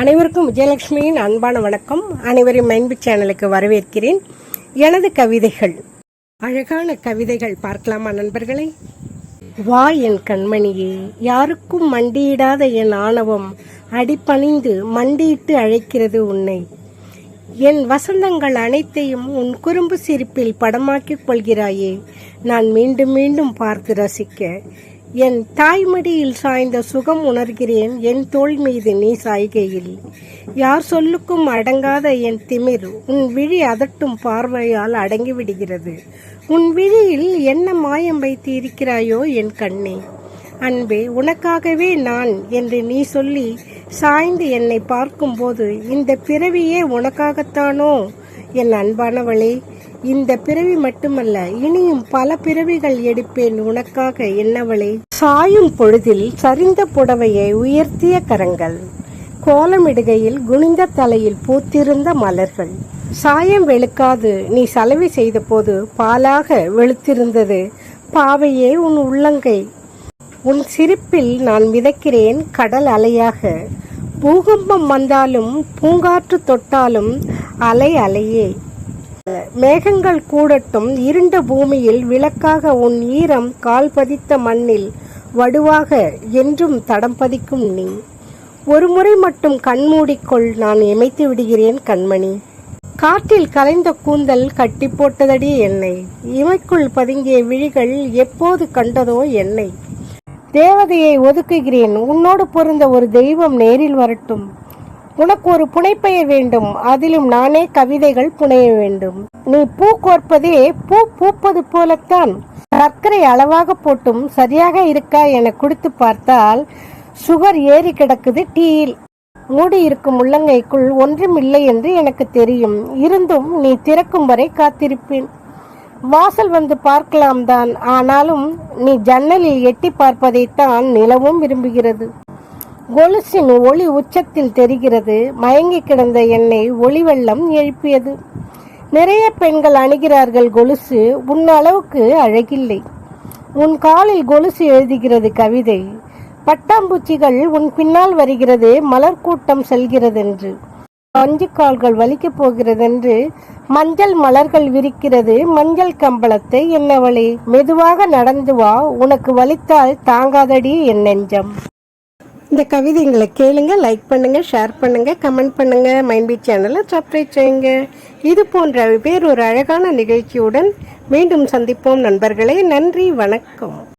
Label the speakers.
Speaker 1: அனைவருக்கும் விஜயலட்சுமியின் அன்பான வணக்கம். அனைவரையும் மைன்பு சேனலுக்கு வரவேற்கிறேன். எனது கவிதைகள். அழகான கவிதைகள் பார்க்கலாமா நண்பர்களே? வா என் கண்மணியே யாருக்கும் மண்டியிடாத என் ஆணவம் அடிபணிந்து மண்டியிட்டு அழைக்கிறது உன்னை. என் வசந்தங்கள் அனைத்தையும் உன் குறும்பு சிரிப்பில் படமாக்கிக் கொள்கிறாயே. நான் மீண்டும் மீண்டும் பார்த்து ரசிக்க என் தாய்மடியில் சாய்ந்த சுகம் உணர்கிறேன் என் தோள் மீது நீ சாய்கையில். யார் சொல்லுக்கும் அடங்காத என் திமிர் உன் விழி அதட்டும் பார்வையால் அடங்கிவிடுகிறது. உன் விழியில் என்ன மாயம் வைத்து இருக்கிறாயோ என் கண்ணே. அன்பே உனக்காகவே நான் என்று நீ சொல்லி சாய்ந்து என்னை பார்க்கும்போது இந்த பிறவியே உனக்காகத்தானோ? என் அன்பானவளே இந்த பிறவி மட்டுமல்ல இனியும் பல பிறவிகள் எடுப்பேன் உனக்காக என்னவளே. சாயும் பொழுதில் சரிந்த புடவையை உயர்த்திய கரங்கள் கோலமிடுகையில் குனிந்த தலையில் பூத்திருந்த மலர்கள். சாயம் வெளுக்காது நீ சலவை செய்தபோது பாலாக வெளுத்திருந்தது. பாவையே உன் உள்ளங்கை உன் சிரிப்பில் நான் மிதக்கிறேன் கடல் அலையாக. பூகம்பம் வந்தாலும் பூங்காற்று தொட்டாலும் அலை அலையே. மேகங்கள் கூடட்டும் இருண்ட பூமியில் விளக்காக உன் ஈரம் கால் பதித்த மண்ணில் வடுவாக என்றும் தடம் பதிக்கும் நீ. ஒரு முறை மட்டும் கண்மூடிக்கொள் நான் இமைத்து விடுகிறேன் கண்மணி. காற்றில் கலைந்த கூந்தல் கட்டி போட்டதடி என்னை. இமைக்குள் பதுங்கிய விழிகள் எப்போது கண்டதோ என்னை. தேவதையை ஒதுக்குகிறேன். உன்னோடு பொருந்த ஒரு தெய்வம் நேரில் வரட்டும். உனக்கு ஒரு புனைப்பெயர் வேண்டும். அதிலும் நானே கவிதைகள் புனைய வேண்டும். நீ பூ கோர்ப்பதே பூ பூப்பது போலத்தான். சர்க்கரை அளவாக போட்டும். சரியாக இருக்கா என குடித்து பார்த்தால் சுகர் ஏறி கிடக்குது டீயில். மூடி இருக்கும் உள்ளங்கைக்குள் ஒன்றுமில்லை என்று எனக்கு தெரியும். இருந்தும் நீ திறக்கும் வரை காத்திருப்பேன். வாசல் வந்து பார்க்கலாம் தான் ஆனாலும் நீ ஜன்னலில் எட்டி பார்ப்பதைத்தான் நிலவும் விரும்புகிறது. கொலுசின் ஒளி உச்சத்தில் தெரிகிறது. மயங்கி கிடந்த என்னை ஒளி வெள்ளம் எழுப்பியது. நிறைய பெண்கள் அணுகிறார்கள் கொலுசு. உன் அளவுக்கு அழகில்லை. உன் காலில் கொலுசு எழுதுகிறது கவிதை. பட்டாம்பூச்சிகள் உன் பின்னால் வருகிறது. மலர் கூட்டம் செல்கிறதென்று. அஞ்சு கால்கள் வலிக்கப் போகிறதென்று மஞ்சள் மலர்கள் விரிக்கிறது. மஞ்சள் கம்பளத்தை என்னவளே மெதுவாக நடந்து வா உனக்கு வலித்தால் தாங்காதடி என் நெஞ்சம். இந்த கவிதைங்களை கேளுங்க லைக் பண்ணுங்க ஷேர் பண்ணுங்க கமெண்ட் பண்ணுங்க. மைண்ட் சேனலை சப்ஸ்கிரைப் செய்யுங்க. இது போன்ற வேறொரு அழகான நிகழ்ச்சியுடன் மீண்டும் சந்திப்போம் நண்பர்களே. நன்றி வணக்கம்.